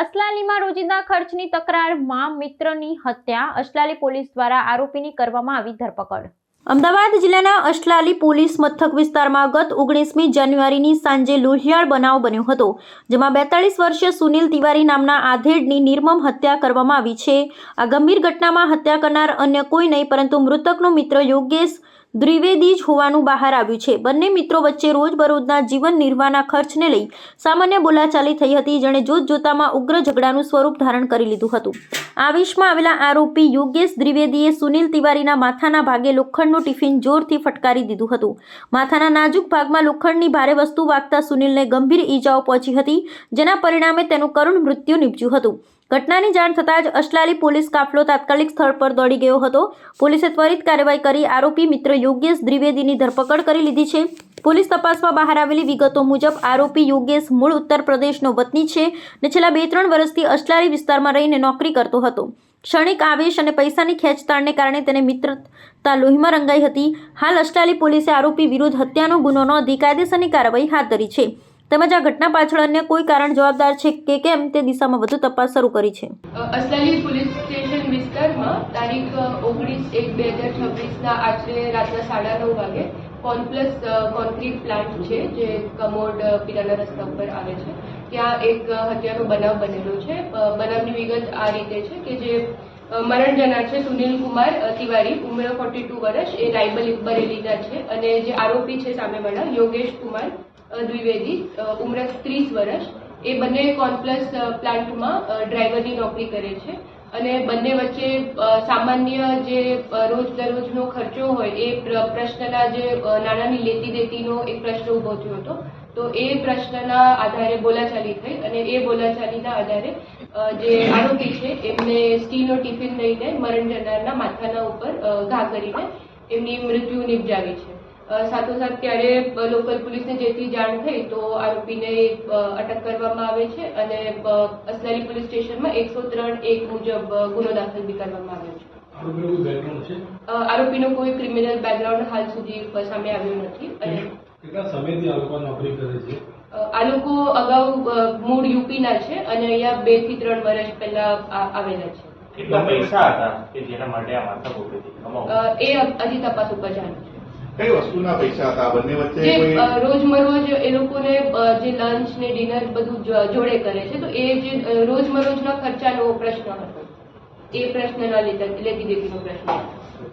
અસલાલીમાં રોજિંદા ખર્ચની તકરારમાં મિત્રની હત્યા, અસલાલી પોલીસ દ્વારા આરોપીની કરવામાં આવી ધરપકડ. અમદાવાદ જિલ્લાના અસલાલી પોલીસ મથક વિસ્તારમાં ગત ઓગણીસમી જાન્યુઆરીની સાંજે લોહિયાળ બનાવ બન્યો હતો, જેમાં બેતાળીસ વર્ષીય સુનિલ તિવારી નામના આધેડની નિર્મમ હત્યા કરવામાં આવી છે. આ ગંભીર ઘટનામાં હત્યા કરનાર અન્ય કોઈ નહીં, પરંતુ મૃતકનો મિત્ર યોગેશ દ્વિવેદી જ હોવાનું બહાર આવ્યું છે. બંને મિત્રો વચ્ચે રોજબરોજના જીવન નિર્વાહના ખર્ચને લઈ સામાન્ય બોલાચાલી થઈ હતી. જેણે જોતજોતામાં ઉગ્ર ઝઘડાનું સ્વરૂપ ધારણ કરી લીધું હતું. આવેશમાં આવેલા આરોપી યોગેશ દ્વિવેદીએ સુનિલ તિવારીના માથાના ભાગે લોખંડનું ટિફિન જોરથી ફટકારી દીધું હતું. માથાના નાજુક ભાગમાં લોખંડની ભારે વસ્તુ વાગતા સુનિલને ગંભીર ઈજાઓ પહોંચી હતી, જેના પરિણામે તેનું કરુણ મૃત્યુ નીપજ્યું હતું. ઘટનાની જાણ થતાં જ અસલાલી પોલીસ કાફલો તાત્કાલિક સ્થળ પર દોડી ગયો હતો. પોલીસે ત્વરિત કાર્યવાહી કરી આરોપી મિત્ર યોગેશ દ્વિવેદીની ધરપકડ કરી લીધી છે. પોલીસ તપાસમાં બહાર આવેલી વિગતો મુજબ આરોપી યોગેશ મૂળ ઉત્તર પ્રદેશનો વતની છે ને છેલ્લા બે ત્રણ વર્ષથી અસલાલી વિસ્તારમાં રહીને નોકરી કરતો હતો. ક્ષણિક આવેશ અને પૈસાની ખેંચતાણને કારણે તેને મિત્રતા લોહીમાં રંગાઈ હતી. હાલ અસલાલી પોલીસે આરોપી વિરુદ્ધ હત્યાનો ગુનો નોંધી કાયદેસરની કાર્યવાહી હાથ ધરી છે. તેમજ આ ઘટના પાછળ અન્ય કોઈ કારણ જવાબદાર છે કે કેમ તે દિશામાં વધુ તપાસ શરૂ કરી છે. અસલાલી પોલીસ સ્ટેશન વિસ્તારમાં તારીખ ઓગણીસ એક બે હજાર છવ્વીસના આશરે રાતના સાડા નવ વાગે કોન્પ્લસ કોન્ક્રીટ પ્લાન્ટ છે જે કમોડ પીરાના રસ્તા ઉપર આવે છે. ત્યાં એક હત્યાનો બનાવ બનેલો છે. બનાવની વિગત આ રીતે છે કે જે મરણ જનાર છે સુનિલ કુમાર તિવારી, ઉંમર ફોર્ટી ટુ વર્ષ, એ રાયબલ બરેલીના છે અને જે આરોપી છે સામેવાળા યોગેશ કુમાર દ્વિવેદી ઉમર ત્રીસ વર્ષ. એ બંને કોનપ્લસ પ્લાન્ટમાં ડ્રાઈવરની નોકરી કરે છે. અને બંને વચ્ચે સામાન્ય જે રોજ દરરોજનો ખર્ચો હોય, એ પ્ર- પ્રશ્નના જે નાણાંની લેતી દેતીનો એક પ્રશ્ન ઊભો થયો હતો. તો એ પ્રશ્નના આધારે બોલાચાલી થઈ અને એ બોલાચાલીના આધારે જે આરોપી છે, એમને સ્ટીલનો ટિફિન લઈને મરણ જનારના માથાના ઉપર ઘા કરીને એમની મૃત્યુ નિપજાવી છે. સાથોસાથ ત્યારે લોકલ પોલીસને જેથી જાણ થઈ તો આરોપીને અટક કરવામાં આવે છે અને અસલાલી પોલીસ સ્ટેશનમાં એકસો ત્રણ એક મુજબ ગુનો દાખલ બી કરવામાં આવ્યો છે. આરોપીનું કોઈ ક્રિમિનલ બેકગ્રાઉન્ડ હાલ સુધી સામે આવ્યો નથી અને કેટલા સમયથી આ લોકો નોકરી કરે છે? આ લોકો અગાઉ મૂળ યુપીના છે અને અહીંયા બેથી ત્રણ વર્ષ પહેલા આવેલા છે. કેટલા પૈસા હતા કે જેના માટે આ માથાકૂટ હતી? કમાવું અ, એ હજી તપાસ ઉપર જાણ છે. કઈ વસ્તુના પૈસા હતા? બંને વચ્ચે રોજમરોજ એ લોકોને જે લંચ ને ડિનર બધું જોડે કરે છે. તો એ જે રોજમરોજના ખર્ચાનો પ્રશ્ન હતો. એ પ્રશ્નના લીધે લેતી દેતીનો પ્રશ્ન હતો.